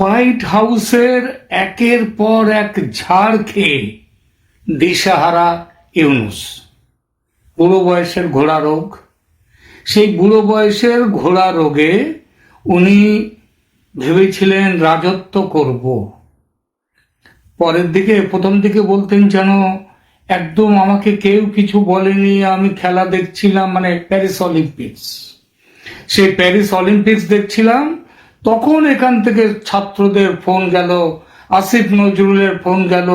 White হাউসের একের পর এক ঝাড় খেয়ে দিশাহারা ইউনুস। বুড়ো বয়সের ঘোড়া রোগ। সেই বুড়ো বয়সের ঘোড়া রোগে উনি ভেবেছিলেন রাজত্ব করব। পরের দিকে, প্রথম দিকে বলতেন যেন, একদম আমাকে কেউ কিছু বলেনি, আমি খেলা দেখছিলাম মানে প্যারিস অলিম্পিক্স। সেই প্যারিস অলিম্পিক্স দেখছিলাম তখন এখান থেকে ছাত্রদের ফোন গেল, আসিফ নজরুলের ফোন গেল,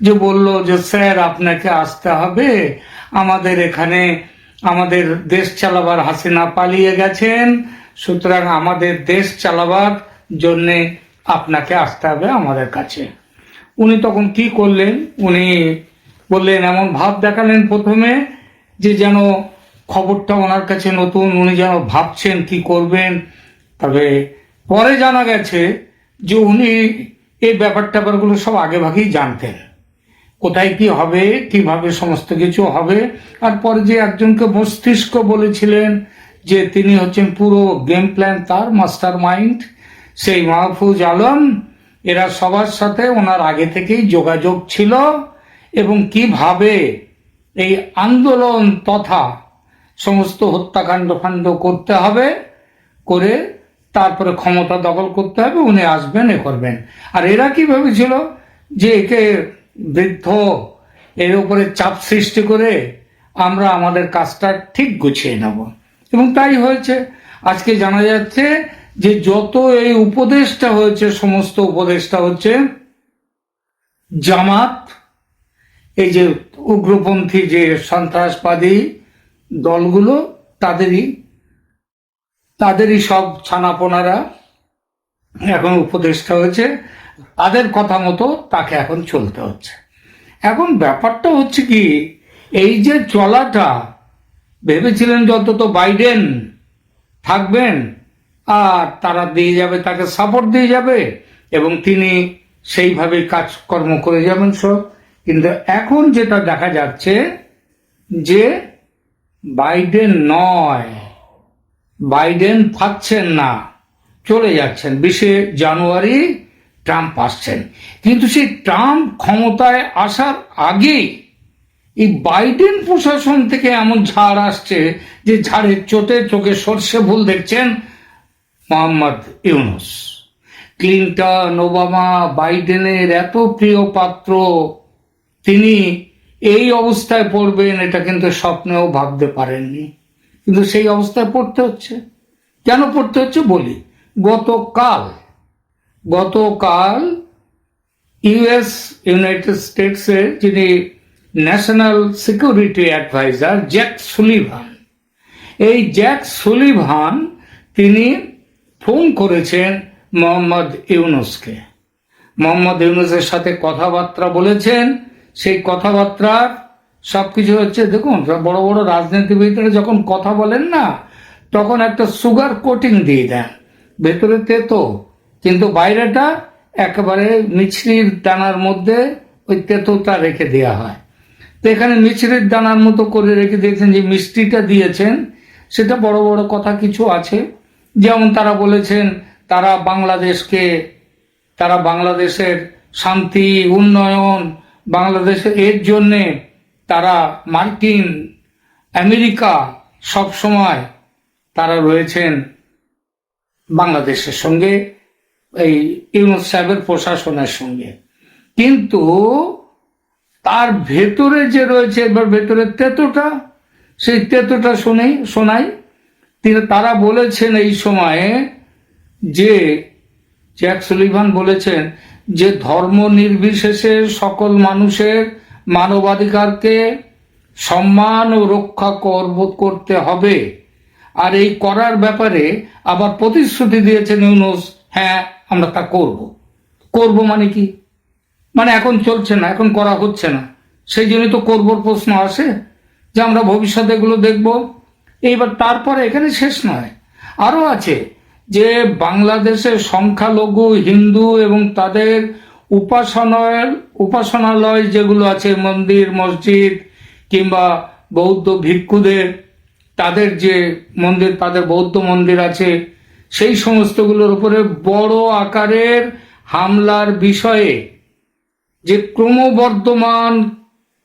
যে বলল যে, স্যার, আপনাকে আসতে হবে। আমাদের এখানে, আমাদের দেশ চালাবার হাসিনা পালিয়ে গেছেন। সুতরাং আমাদের দেশ চালাবার জন্যে আপনাকে আসতে হবে আমাদের কাছে। উনি তখন কি করলেন? উনি বললেন, এমন ভাব দেখালেন প্রথমে যে, যেন খবরটা ওনার কাছে নতুন। উনি যেন ভাবছেন কি করবেন। তবে পরে জানা গেছে যে উনি এই ব্যাপার ট্যাপারগুলো সব আগে ভাগেই জানতেন। কোথায় কি হবে, কীভাবে সমস্ত কিছু হবে। আর পরে যে একজনকে মস্তিষ্ক বলেছিলেন যে তিনি হচ্ছেন পুরো গেম প্ল্যান তার মাস্টার মাইন্ড সেই মাহফুজ আলম, এরা সবার সাথে ওনার আগে থেকেই যোগাযোগ ছিল এবং কীভাবে এই আন্দোলন তথা সমস্ত হত্যাকাণ্ড ফাণ্ড করতে হবে, করে তারপরে ক্ষমতা দখল করতে হবে, উনি আসবেন, এ করবেন। আর এরা কি ভেবেছিল? যে একে বৃদ্ধ, এর উপরে চাপ সৃষ্টি করে আমরা আমাদের কাজটা ঠিক গুছিয়ে নেব। এবং তাই হয়েছে। আজকে জানা যাচ্ছে যে যত এই উপদেশটা হয়েছে, সমস্ত উপদেশটা হচ্ছে জামাত, এই যে উগ্রপন্থী যে সন্ত্রাসবাদী দলগুলো, তাদেরই তাদেরই সব ছানাপোনারা এখন উপদেষ্টা হয়েছে। তাদের কথা মতো তাকে এখন চলতে হচ্ছে। এখন ব্যাপারটা হচ্ছে কি, এই যে চলাটা, ভেবেছিলেন যত তো বাইডেন থাকবেন, আর তারা দিয়ে যাবে, তাকে সাপোর্ট দিয়ে যাবে, এবং তিনি সেইভাবে কাজকর্ম করে যাবেন সব। কিন্তু এখন যেটা দেখা যাচ্ছে যে বাইডেন নয়। বাইডেন থাকছেন না, চলে যাচ্ছেন। বিশে জানুয়ারি ট্রাম্প আসছেন। কিন্তু সেই ট্রাম্প ক্ষমতায় আসার আগেই এই বাইডেন প্রশাসন থেকে এমন ঝাড় আসছে যে ঝাড়ের চোটে চোখে সর্ষে ভুল দেখছেন মোহাম্মদ ইউনুস। ক্লিন্টন, ওবামা, বাইডেনের এত প্রিয় পাত্র, তিনি এই অবস্থায় পড়বেন, এটা কিন্তু স্বপ্নেও ভাবতে পারেননি। কিন্তু সেই অবস্থায় পড়তে হচ্ছে। কেন পড়তে হচ্ছে বলি? গতকাল গতকাল ইউএস, ইউনাইটেড স্টেটসের যিনি National Security Adviser Jake Sullivan, এই জ্যাক সুলিভান তিনি ফোন করেছেন মোহাম্মদ ইউনুসকে। মোহাম্মদ ইউনুসের সাথে কথাবার্তা বলেছেন। সেই কথাবার্তার সবকিছু হচ্ছে, দেখুন বড় বড় রাজনীতিবিদরা যখন কথা বলেন না, তখন একটা সুগার কোটিং দিয়ে দেন। ভেতরে তেতো, কিন্তু বাইরেটা একেবারে মিছরির দানার মধ্যে ওই তেতোটা রেখে দেওয়া হয়। তো এখানে মিছরির দানার মতো করে রেখে দিয়েছেন, যে মিষ্টিটা দিয়েছেন, সেটা বড় বড় কথা কিছু আছে। যেমন তারা বলেছেন, তারা বাংলাদেশকে, তারা বাংলাদেশের শান্তি, উন্নয়ন, বাংলাদেশের এর জন্যে তারা মার্কিন, আমেরিকা সব সময় তারা রয়েছেন বাংলাদেশের সঙ্গে, এই ইউনুস সাহেবের প্রশাসনের সঙ্গে। কিন্তু তার ভেতরে যে রয়েছে, এবার ভেতরে তেতোটা, সেই তেতোটা শুনেই শোনাই। তিনি, তারা বলেছেন এই সময়ে যে, জ্যাক সুলিভান বলেছেন যে ধর্ম নির্বিশেষে সকল মানুষের মানবাধিকারকে সম্মান ও রক্ষা করব, করতে হবে। আর এই করার ব্যাপারে আবার প্রতিশ্রুতি দিয়েছেন ইউনুস হ্যাঁ আমরা তা করব। করব মানে কি? মানে এখন চলছে না, এখন করা হচ্ছে না। সেই জন্যই তো করবর প্রশ্ন আসে, যে আমরা ভবিষ্যতে এগুলো দেখব। এইবার তারপরে এখানে শেষ নয়। আরও আছে যে বাংলাদেশের সংখ্যালঘু হিন্দু এবং তাদের উপাসনায় উপাসনালয় যেগুলো আছে, মন্দির, মসজিদ কিংবা বৌদ্ধ ভিক্ষুদের, তাদের যে মন্দির, তাদের বৌদ্ধ মন্দির আছে, সেই সমস্তগুলোর উপরে বড় আকারের হামলার বিষয়ে যে ক্রমবর্ধমান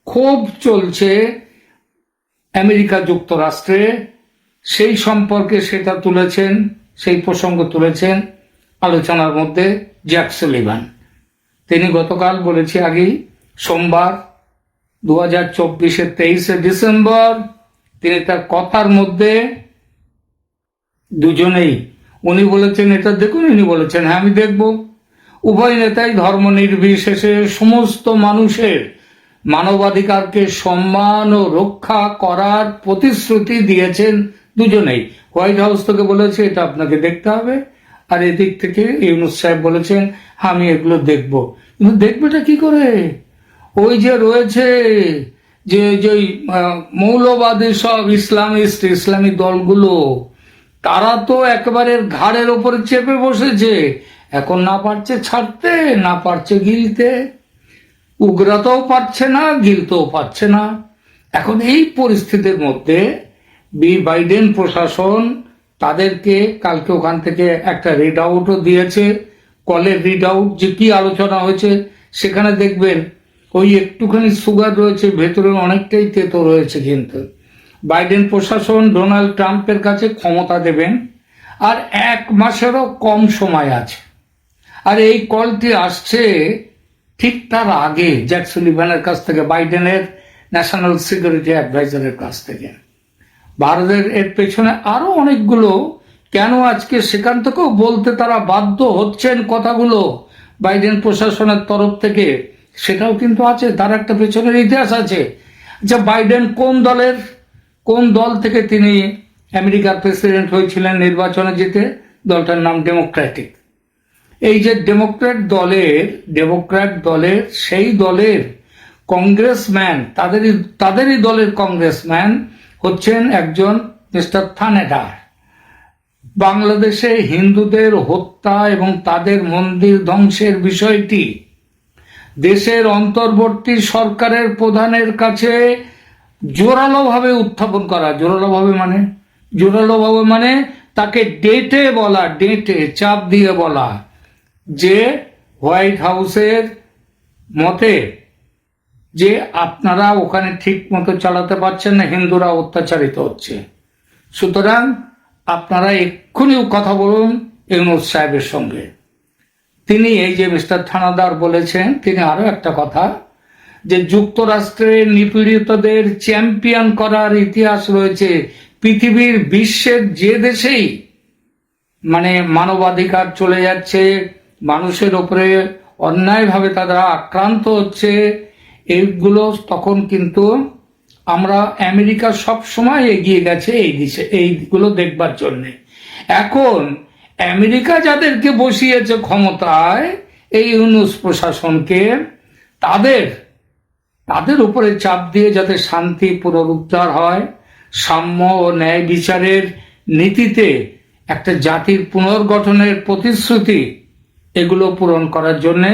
ক্ষোভ চলছে আমেরিকা যুক্তরাষ্ট্রে, সেই সম্পর্কে সেটা তুলেছেন, সেই প্রসঙ্গ তুলেছেন আলোচনার মধ্যে জ্যাক সুলিভান। তিনি গতকাল বলেছি আগেই, সোমবার দু হাজার চব্বিশের তেইশে ডিসেম্বর, তিনি তার কথার মধ্যে দুজনেই, উনি বলেছেন এটা দেখুন, উনি বলেছেন হ্যাঁ আমি দেখব। উভয় নেতাই ধর্ম নির্বিশেষে সমস্ত মানুষের মানবাধিকারকে সম্মান ও রক্ষা করার প্রতিশ্রুতি দিয়েছেন দুজনেই। হোয়াইট হাউস থেকে বলেছে, এটা আপনাকে দেখতে হবে। আর এদিক থেকে ইউনুস সাহেব বলেছেন, আমি এগুলো দেখব। কিন্তু দেখবেটা কি করে? ওই যে রয়েছে যে যে মৌলবাদী সব ইসলামিস্ট, ইসলামী দলগুলো, তারা তো একেবারে ঘাড়ের ওপরে চেপে বসেছে। এখন না পারছে ছাড়তে, না পারছে গিলতে। উগ্রতাও পারছে না, গিলতেও পারছে না। এখন এই পরিস্থিতির মধ্যে বি বাইডেন প্রশাসন তাদেরকে কালকে ওখান থেকে একটা রিড আউটও দিয়েছে। কলের রিড আউট যে কি আলোচনা হয়েছে, সেখানে দেখবেন ওই একটুখানি সুগার রয়েছে, ভেতরে অনেকটাই তেতো রয়েছে কিন্তু। বাইডেন প্রশাসন ডোনাল্ড ট্রাম্পের কাছে ক্ষমতা দেবেন, আর এক মাসেরও কম সময় আছে। আর এই কলটি আসছে ঠিক তার আগে জ্যাক সুলিভানের কাছ থেকে বাইডেনের ন্যাশনাল সিকিউরিটি অ্যাডভাইজারের কাছ থেকে। ভারতের এর পেছনে আরও অনেকগুলো, কেন আজকে সেখান থেকেও বলতে তারা বাধ্য হচ্ছেন কথাগুলো বাইডেন প্রশাসনের তরফ থেকে, সেটাও কিন্তু আছে, তার একটা পেছনের ইতিহাস আছে আচ্ছা বাইডেন কোন দলের, কোন দল থেকে তিনি আমেরিকার প্রেসিডেন্ট হয়েছিলেন নির্বাচনে জিতে, দলটার নাম ডেমোক্র্যাটিক। এই যে ডেমোক্র্যাট দলের ডেমোক্র্যাট দলের সেই দলের কংগ্রেসম্যান, তাদেরই তাদেরই দলের কংগ্রেসম্যান হচ্ছেন একজন মিস্টার থানেডার বাংলাদেশে হিন্দুদের হত্যা এবং তাদের মন্দির ধ্বংসের বিষয়টি দেশের অন্তর্বর্তী সরকারের প্রধানের কাছে জোরালোভাবে উত্থাপন করা। জোরালোভাবে মানে? জোরালোভাবে মানে তাকে ডেটে বলা, ডেটে চাপ দিয়ে বলা যে হোয়াইট হাউসের মতে যে আপনারা ওখানে ঠিক মতো চালাতে পারছেন না, হিন্দুরা অত্যাচারিত হচ্ছে। সুতরাং আপনারা এক্ষুনি কথা বলুন ইউনুস সাহেবের সঙ্গে। তিনি এই যে মিস্টার থানাদার বলেছেন, তিনি আরও একটা কথা, যে যুক্তরাষ্ট্রের নিপীড়িতদের চ্যাম্পিয়ন করার ইতিহাস রয়েছে। পৃথিবীর বিশ্বের যে দেশেই মানে মানবাধিকার চলে যাচ্ছে, মানুষের ওপরে অন্যায়ভাবে তারা আক্রান্ত হচ্ছে এইগুলো তখন কিন্তু আমরা আমেরিকা সব সময় এগিয়ে গেছে এই দিশে, এইগুলো দেখবার জন্যে। এখন আমেরিকা যাদেরকে বসিয়েছে ক্ষমতায়, এই ইউনুস প্রশাসনকে, তাদের তাদের উপরে চাপ দিয়ে যাতে শান্তি পুনরুদ্ধার হয়, সাম্য ও ন্যায় বিচারের নীতিতে একটা জাতির পুনর্গঠনের প্রতিশ্রুতি, এগুলো পূরণ করার জন্যে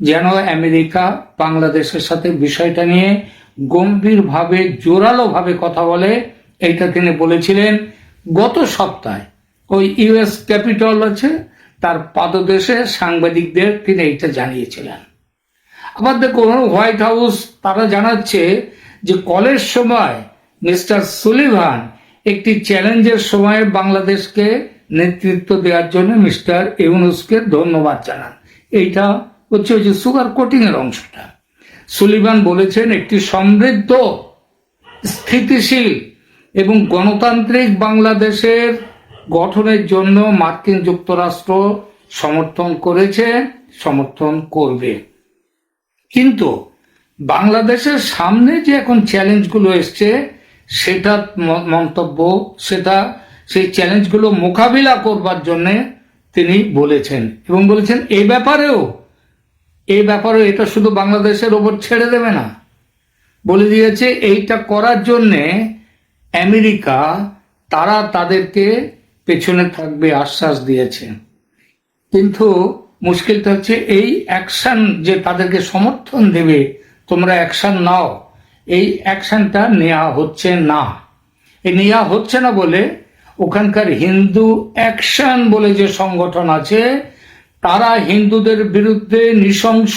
যেন আমেরিকা বাংলাদেশের সাথে বিষয়টা নিয়ে গম্ভীরভাবে, জোরালোভাবে কথা বলে, এইটা তিনি বলেছিলেন গত সপ্তাহে। ওই ইউএস ক্যাপিটল আছে, তার পাদদেশে সাংবাদিকদের তিনি এইটা জানিয়েছিলেন। আবার দেখুন হোয়াইট হাউস তারা জানাচ্ছে যে কলের সময় মিস্টার সুলিভান একটি চ্যালেঞ্জের সময় বাংলাদেশকে নেতৃত্ব দেওয়ার জন্য মিস্টার ইউনুসকে ধন্যবাদ জানান। এইটা হচ্ছে ওই যে সুগার কোটিং এর অংশটা। সুলিভান বলেছেন, একটি সমৃদ্ধ, স্থিতিশীল এবং গণতান্ত্রিক বাংলাদেশের গঠনের জন্য মার্কিন যুক্তরাষ্ট্র সমর্থন করেছে, সমর্থন করবে। কিন্তু বাংলাদেশের সামনে যে এখন চ্যালেঞ্জগুলো এসছে, সেটা মন্তব্য, সেটা, সেই চ্যালেঞ্জগুলো মোকাবিলা করবার জন্যে তিনি বলেছেন এবং বলেছেন এই ব্যাপারেও এই ব্যাপারে এটা শুধু বাংলাদেশের ওপর ছেড়ে দেবে না। বলে দিয়েছে, এইটা করার জন্যে আমেরিকা, তারা তাদেরকে পেছনে থাকবে আশ্বাস দিয়েছে। কিন্তু মুশকিলটা হচ্ছে, এই অ্যাকশন যে তাদেরকে সমর্থন দেবে, তোমরা অ্যাকশন নাও। এই অ্যাকশনটা নেওয়া হচ্ছে না। এই নেওয়া হচ্ছে না বলে ওখানকার হিন্দু অ্যাকশন বলে যে সংগঠন আছে তারা হিন্দুদের বিরুদ্ধে নৃশংস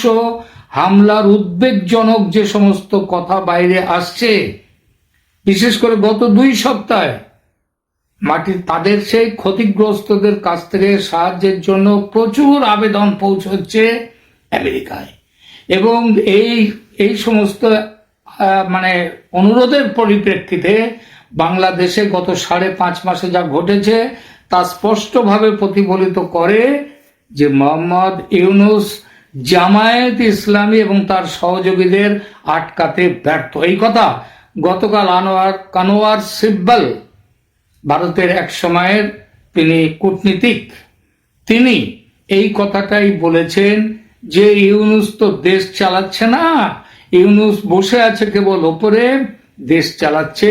হামলার উদ্বেগজনক যে সমস্ত কথা বাইরে আসছে, বিশেষ করে গত দুই সপ্তাহে মাটির তাদের সেই ক্ষতিগ্রস্তদের কাছ থেকে সাহায্যের জন্য প্রচুর আবেদন পৌঁছচ্ছে আমেরিকায়। এবং এই এই সমস্ত মানে অনুরোধের পরিপ্রেক্ষিতে বাংলাদেশে গত সাড়ে পাঁচ মাসে যা ঘটেছে তা স্পষ্টভাবে প্রতিফলিত করে যে মোহাম্মদ ইউনুস জামায়াত ইসলামী এবং তার সহযোগীদের আটকাতে ব্যর্থ। এই কথা গতকাল আনোয়ার, কানোয়ার সিব্বল ভারতের এক সময়ের তিনি কূটনীতিক। তিনি এই কথাটাই বলেছেন যে ইউনুস তো দেশ চালাচ্ছে না, ইউনুস বসে আছে কেবল ওপরে, দেশ চালাচ্ছে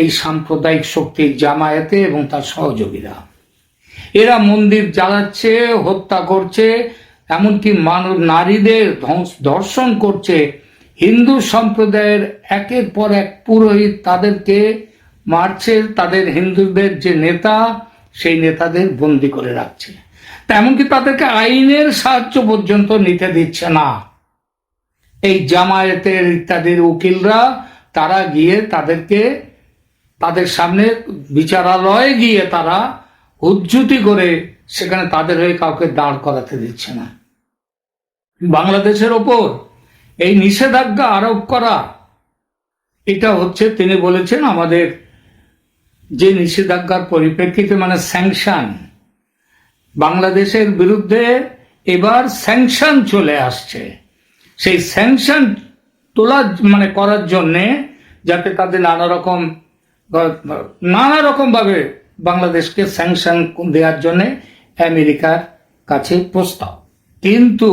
এই সাম্প্রদায়িক শক্তির জামায়াতে এবং তার সহযোগীরা। এরা মন্দির জ্বালাচ্ছে হত্যা করছে, এমনকি মানুষ নারীদের ধ্বংস- ধর্ষণ করছে। হিন্দু সম্প্রদায়ের একের পর এক পুরোহিত তাদেরকে মারছে, তাদের হিন্দুদের যে নেতা, সেই নেতাদের বন্দি করে রাখছে। এমনকি তাদেরকে আইনের সাহায্য পর্যন্ত নিতে দিচ্ছে না। এই জামায়াতের ইত্যাদির উকিলরা, তারা গিয়ে তাদেরকে, তাদের সামনে বিচারালয়ে গিয়ে তারা উজ্জুতি করে সেখানে তাদের হয়ে কাউকে দাঁড় করাতে দিচ্ছে না। বাংলাদেশের ওপর এই নিষেধাজ্ঞা আরোপ করা, এটা হচ্ছে তিনি বলেছেন আমাদের যে নিষেধাজ্ঞার পরিপ্রেক্ষিতে মানে স্যাংশন বাংলাদেশের বিরুদ্ধে এবার স্যাংশন চলে আসছে। সেই স্যাংশন তোলা মানে করার জন্যে যাতে তাদের নানা রকম নানা রকম ভাবে বাংলাদেশকে স্যাংশন দেওয়ার জন্য আমেরিকার কাছে প্রস্তাব। কিন্তু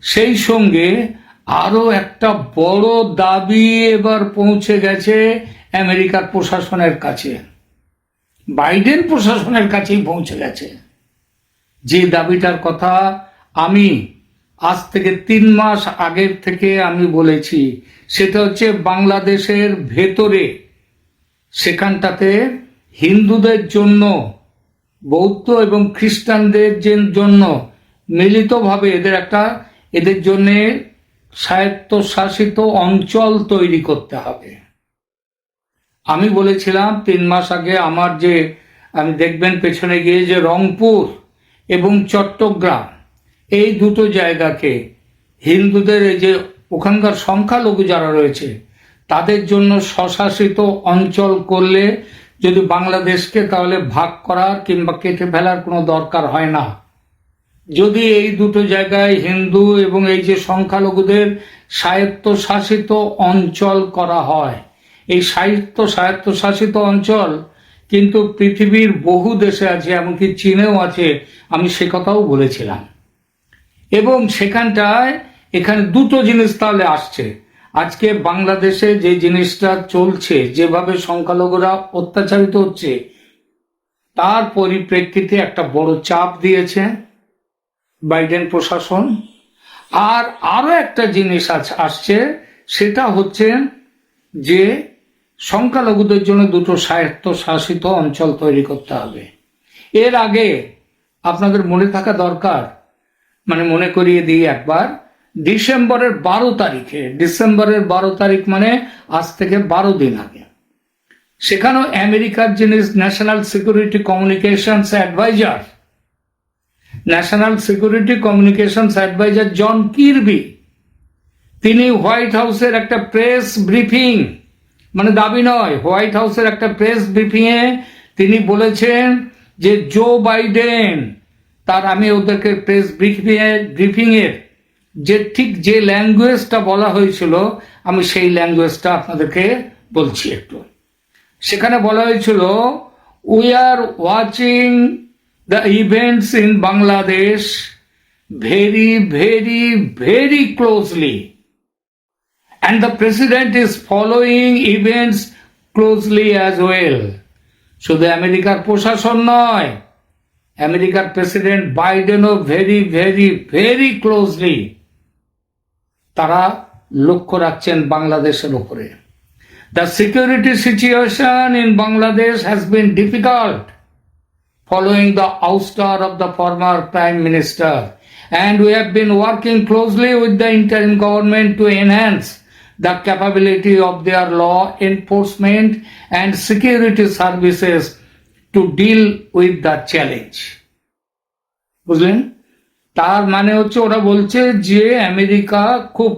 সেই সঙ্গে আরও একটা বড় দাবি এবার পৌঁছে গেছে আমেরিকার প্রশাসনের কাছে। বাইডেন প্রশাসনের কাছেই পৌঁছে গেছে। যে দাবিটার কথা আমি আজ থেকে তিন মাস আগের থেকে আমি বলেছি, সেটা হচ্ছে বাংলাদেশের ভেতরে, সেখানটাতে হিন্দুদের জন্য, বৌদ্ধ এবং খ্রিস্টানদের জন্য মিলিতভাবে এদের একটা, এদের জন্য স্বায়ত্তশাসিত অঞ্চল তৈরি করতে হবে। আমি বলেছিলাম তিন মাস আগে আমার যে, আমি দেখবেন পেছনে গিয়ে যে রংপুর এবং চট্টগ্রাম, এই দুটো জায়গাকে হিন্দুদের এই যে ওখানকার সংখ্যালঘু যারা রয়েছে, তাদের জন্য স্বশাসিত অঞ্চল করলে যদি বাংলাদেশকে তাহলে ভাগ করার কিংবা কেটে ফেলার কোনো দরকার হয় না। যদি এই দুটো জায়গায় হিন্দু এবং এই যে সংখ্যালঘুদের স্বায়ত্তশাসিত অঞ্চল করা হয়, এই সাহিত্য স্বায়ত্তশাসিত অঞ্চল কিন্তু পৃথিবীর বহু দেশে আছে, এমনকি চীনেও আছে, আমি সে কথাও বলেছিলাম। এবং সেখানটায় এখানে দুটো জিনিস তাহলে আসছে। আজকে বাংলাদেশে যে জিনিসটা চলছে, যেভাবে সংখ্যালঘুরা অত্যাচারিত হচ্ছে, তার পরিপ্রেক্ষিতে একটা বড় চাপ দিয়েছে বাইডেন প্রশাসন। আর আরও একটা জিনিস আসছে, সেটা হচ্ছে যে সংখ্যালঘুদের জন্য দুটো স্বায়ত্ত শাসিত অঞ্চল তৈরি করতে হবে। এর আগে আপনাদের মনে থাকা দরকার মানে মনে করিয়ে দিই একবার ডিসেম্বরের বারো তারিখে, ডিসেম্বরের বারো তারিখ মানে আজ থেকে বারো দিন আগে। সেখানেও আমেরিকার যিনি national security communications adviser, national security communications adviser John Kirby, তিনি হোয়াইট হাউসের একটা প্রেস ব্রিফিং মানে দাবি নয়, হোয়াইট হাউসের একটা প্রেস ব্রিফিংয়ে তিনি বলেছেন যে জো বাইডেন, তার আমি ওদেরকে প্রেস ব্রিফিংয়ে ব্রিফিংয়ের যে ঠিক যে ল্যাঙ্গুয়েজটা বলা হয়েছিল, আমি সেই ল্যাঙ্গুয়েজটা আপনাদেরকে বলছি একটু। সেখানে বলা হয়েছিল we are watching the events in Bangladesh very very very closely and the president is following events closely as well শুধু আমেরিকার প্রশাসন নয়, আমেরিকার প্রেসিডেন্ট বাইডেনও ভেরি ভেরি ভেরি ক্লোজলি তারা লক্ষ্য রাখছেন বাংলাদেশের উপরে। The security situation in Bangladesh has been difficult following the ouster of the former prime minister and we have been working closely with the interim government to enhance the capability of their law enforcement and security services to deal with the challenge বুঝলেন? তার মানে হচ্ছে ওরা বলছে যে America খুব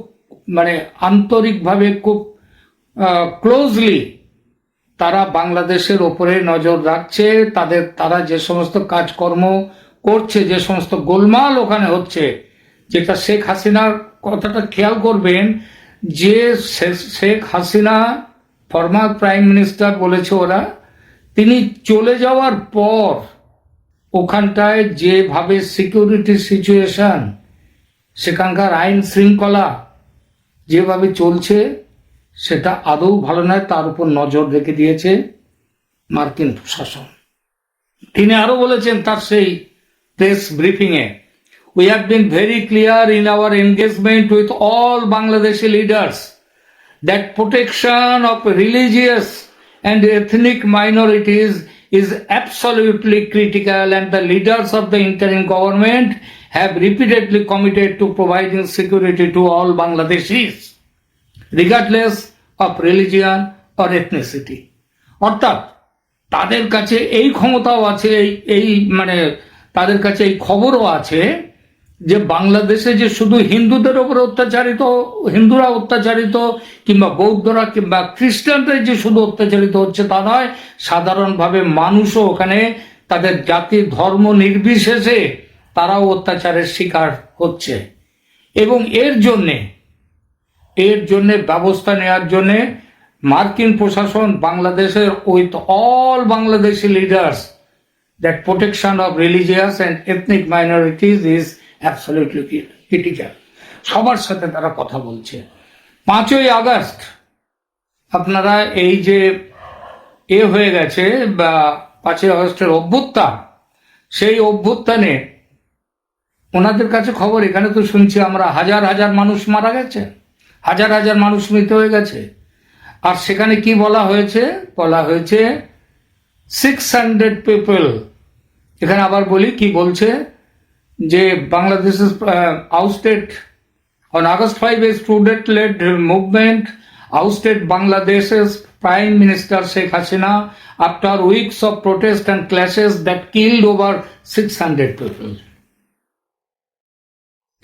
মানে আন্তরিকভাবে খুব ক্লোজলি তারা বাংলাদেশের ওপরে নজর রাখছে, তাদের, তারা যে সমস্ত কাজকর্ম করছে, যে সমস্ত গোলমাল ওখানে হচ্ছে, যেটা শেখ হাসিনার কথাটা খেয়াল করবেন যে Sheikh Hasina former prime minister বলেছে ওরা, তিনি চলে যাওয়ার পর ওখানটায় যেভাবে সিকিউরিটি সিচুয়েশন সেখানকার আইন শৃঙ্খলা যেভাবে চলছে, সেটা আদৌ ভালো নয়, তার উপর নজর রেখে দিয়েছে মার্কিন প্রশাসন। তিনি আরও বলেছেন তার সেই প্রেস ব্রিফিংয়ে we have been very clear in our engagement with all Bangladeshi leaders that protection of religious and ethnic minorities is absolutely critical and the leaders of the interim government have repeatedly committed to providing security to all Bangladeshis regardless of religion or ethnicity অর্থাৎ তাদের কাছে এই ক্ষমতাও আছে এই মানে তাদের কাছে এই খবরও আছে যে বাংলাদেশে যে শুধু হিন্দুদের উপর অত্যাচারিত, হিন্দুরা অত্যাচারিত, কিংবা বৌদ্ধরা কিংবা খ্রিস্টানদের যে শুধু অত্যাচারিত হচ্ছে তা নয়, সাধারণভাবে মানুষও ওখানে তাদের জাতি, ধর্ম নির্বিশেষে তারাও অত্যাচারের শিকার হচ্ছে। এবং এর জন্যে, এর জন্য ব্যবস্থা নেওয়ার জন্য মার্কিন প্রশাসন, বাংলাদেশের with all Bangladeshi leaders, that protection of religious and ethnic minorities is absolutely critical সবার সাথে তারা কথা বলছে। পাঁচই আগস্ট, আপনারা এই যে এ হয়ে গেছে বা পাঁচই আগস্টের অভ্যুত্থান, সেই অভ্যুত্থানে ওনাদের কাছে খবর, এখানে তো শুনছি আমরা হাজার হাজার মানুষ মারা গেছে, হাজার হাজার মানুষ মৃত হয়ে গেছে। আর সেখানে কি বলা হয়েছে? বলা হয়েছে সিক্স হান্ড্রেড পিপল এখানে আবার বলি কি বলছে? যে Bangladesh ousted on August five a student led movement ousted Bangladesh's Prime Minister Sheikh Hasina after weeks of protest and clashes that killed over 600 people.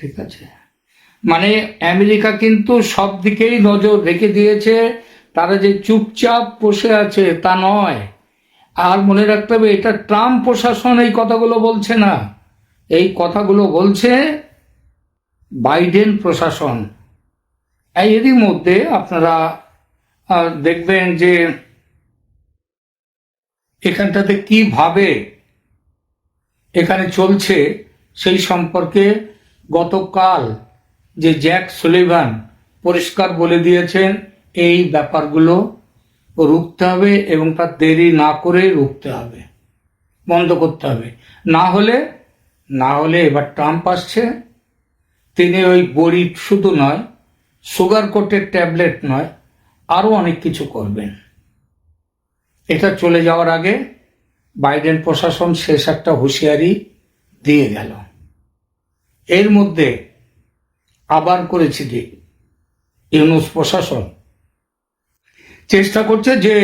ঠিক আছে? মানে আমেরিকা কিন্তু সব দিকেই নজর রেখে দিয়েছে, তারা যে চুপচাপ বসে আছে তা নয়। আর মনে রাখতে হবে, এটা ট্রাম্প প্রশাসন এই কথাগুলো বলছে না। এই কথাগুলো বলছে বাইডেন প্রশাসন। এরই মধ্যে আপনারা দেখবেন যে এখানটাতে কীভাবে এখানে চলছে সেই সম্পর্কে গতকাল যে জ্যাক সুলিভান পরিষ্কার বলে দিয়েছেন, এই ব্যাপারগুলো রুখতে হবে এবং তার দেরি না করে রুখতে হবে, বন্ধ করতে হবে। না হলে না হলে এবার ট্রাম্প আসছে। তিনি ওই বড়ি শুধু নয় সুগার কোটের ট্যাবলেট নয়, আরও অনেক কিছু করবেন। এটা চলে যাওয়ার আগে বাইডেন প্রশাসন শেষ একটা হুঁশিয়ারি দিয়ে গেল। এর মধ্যে আবার করেছি যে ইউনুস প্রশাসন। চেষ্টা করছে যে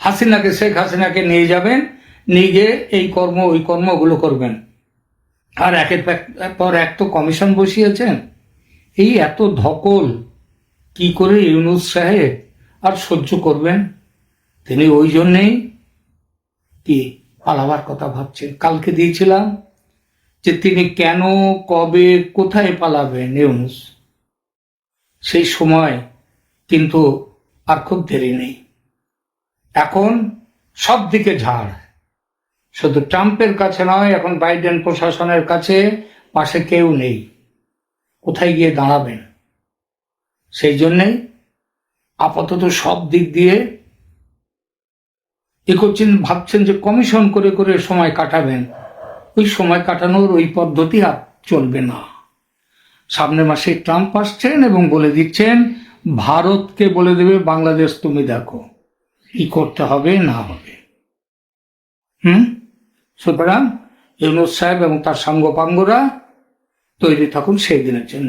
হাসিনাকে, শেখ হাসিনাকে নিয়ে যাবেন, নিয়ে গিয়ে এই কর্ম, ওই কর্মগুলো করবেন। আর একের পর এক তো কমিশন বসিয়েছেন। এই এত ধকল কি করে ইউনুস সাহেব আর সহ্য করবেন? তিনি ওই জন্যেই কি পালাবার কথা ভাবছেন? কালকে দিয়েছিলাম যে তিনি কেন, কবে, কোথায় পালাবেন ইউনুস? সেই সময় কিন্তু আর খুব দেরি নেই। এখন সব দিকে ঝাড়। শুধু ট্রাম্পের কাছে নয়, এখন বাইডেন প্রশাসনের কাছে পাশে কেউ নেই। কোথায় গিয়ে দাঁড়াবেন? সেই জন্যেই আপাতত সব দিক দিয়ে এ করছেন ভাবছেন যে কমিশন করে করে সময় কাটাবেন। ওই সময় কাটানোর ওই পদ্ধতি আর চলবে না। সামনের মাসে ট্রাম্প আসছেন এবং বলে দিচ্ছেন, ভারতকে বলে দেবে, বাংলাদেশ তুমি দেখো, কি করতে হবে, না হবে। হুম? সুতরাং ইউনুস সাহেব এবং তার সাঙ্গপাঙ্গরা তৈরি থাকুন সেই দিনের জন্য।